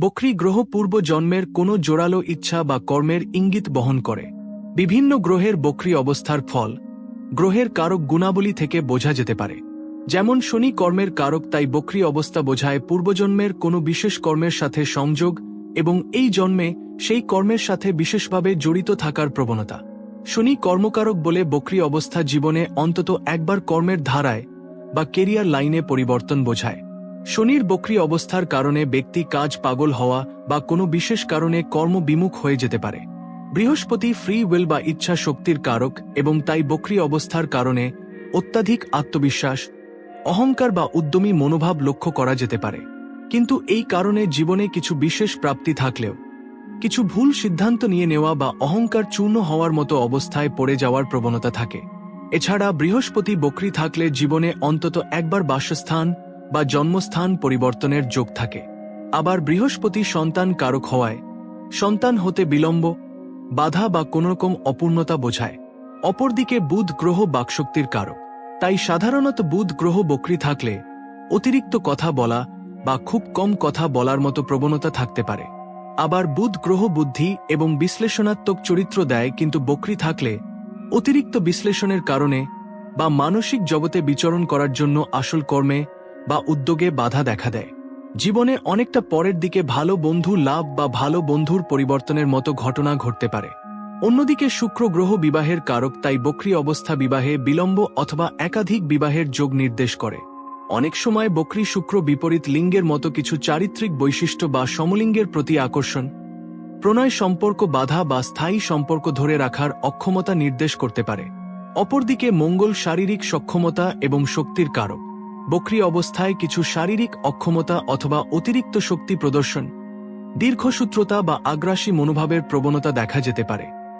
বকরি গ্রহ পূর্ব জন্মের কোনো জোরালো ইচ্ছা বা কর্মের ইঙ্গিত বহন করে। বিভিন্ন গ্রহের বকরি অবস্থার ফল গ্রহের কারক গুণাবলী থেকে বোঝা যেতে পারে। যেমন শনি কর্মের কারক তাই বকরি অবস্থা বোঝায় পূর্বজন্মের কোনো বিশেষ কর্মের সাথে সংযোগ এবং এই জন্মে সেই কর্মের সাথে বিশেষভাবে জড়িত থাকার প্রবণতা। শনি কর্মকারক বলে বকরি অবস্থা জীবনে অন্তত একবার কর্মের ধারায় বা কেরিয়ার লাইনে পরিবর্তন বোঝায়। শনির বকরি অবস্থার কারণে ব্যক্তি কাজ পাগল হওয়া বা কোনো বিশেষ কারণে কর্ম বিমুখ হয়ে যেতে পারে। বৃহস্পতি ফ্রি উইল বা ইচ্ছা শক্তির কারক এবং তাই বকরি অবস্থার কারণে অত্যাধিক আত্মবিশ্বাস, অহংকার বা উদ্যমী মনোভাব লক্ষ্য করা যেতে পারে। কিন্তু এই কারণে জীবনে কিছু বিশেষ প্রাপ্তি থাকলেও, কিছু ভুল সিদ্ধান্ত নিয়ে নেওয়া বা অহংকার চূর্ণ হওয়ার মতো অবস্থায় পড়ে যাওয়ার প্রবণতা থাকে। এছাড়া বৃহস্পতি বকরি থাকলে জীবনে অন্তত একবার বাসস্থান বা জন্মস্থান পরিবর্তনের যোগ থাকে। আবার বৃহস্পতি সন্তান কারক হওয়ায়, সন্তান হতে বিলম্ব, বাধা বা কোনোরকম অপূর্ণতা বোঝায়। অপরদিকে বুধ গ্রহ বাকশক্তির কারক। তাই সাধারণত বুধ গ্রহ বকরি থাকলে অতিরিক্ত কথা বলা বা খুব কম কথা বলার মতো প্রবণতা থাকতে পারে। আবার বুধ গ্রহ বুদ্ধি এবং বিশ্লেষণাত্মক চরিত্র দেয় কিন্তু বকরি থাকলে অতিরিক্ত বিশ্লেষণের কারণে বা মানসিক জগতে বিচরণ করার জন্য আসল কর্মে বা উদ্যোগে বাধা দেখা দেয়। জীবনে অনেকটা পরের দিকে ভালো বন্ধু লাভ বা ভালো বন্ধুর পরিবর্তনের মতো ঘটনা ঘটতে পারে। অন্যদিকে শুক্র গ্রহ বিবাহের কারক তাই বকরি অবস্থা বিবাহে বিলম্ব অথবা একাধিক বিবাহের যোগ নির্দেশ করে। অনেক সময় বকরি শুক্র বিপরীত লিঙ্গের মতো কিছু চারিত্রিক বৈশিষ্ট্য বা সমলিঙ্গের প্রতি আকর্ষণ, প্রণয় সম্পর্ক বাধা বা স্থায়ী সম্পর্ক ধরে রাখার অক্ষমতা নির্দেশ করতে পারে। অপরদিকে মঙ্গল শারীরিক সক্ষমতা এবং শক্তির কারক। বকরি অবস্থায় কিছু শারীরিক অক্ষমতা অথবা অতিরিক্ত শক্তি প্রদর্শন, দীর্ঘসূত্রতা বা আগ্রাসী মনোভাবের প্রবণতা দেখা যেতে পারে।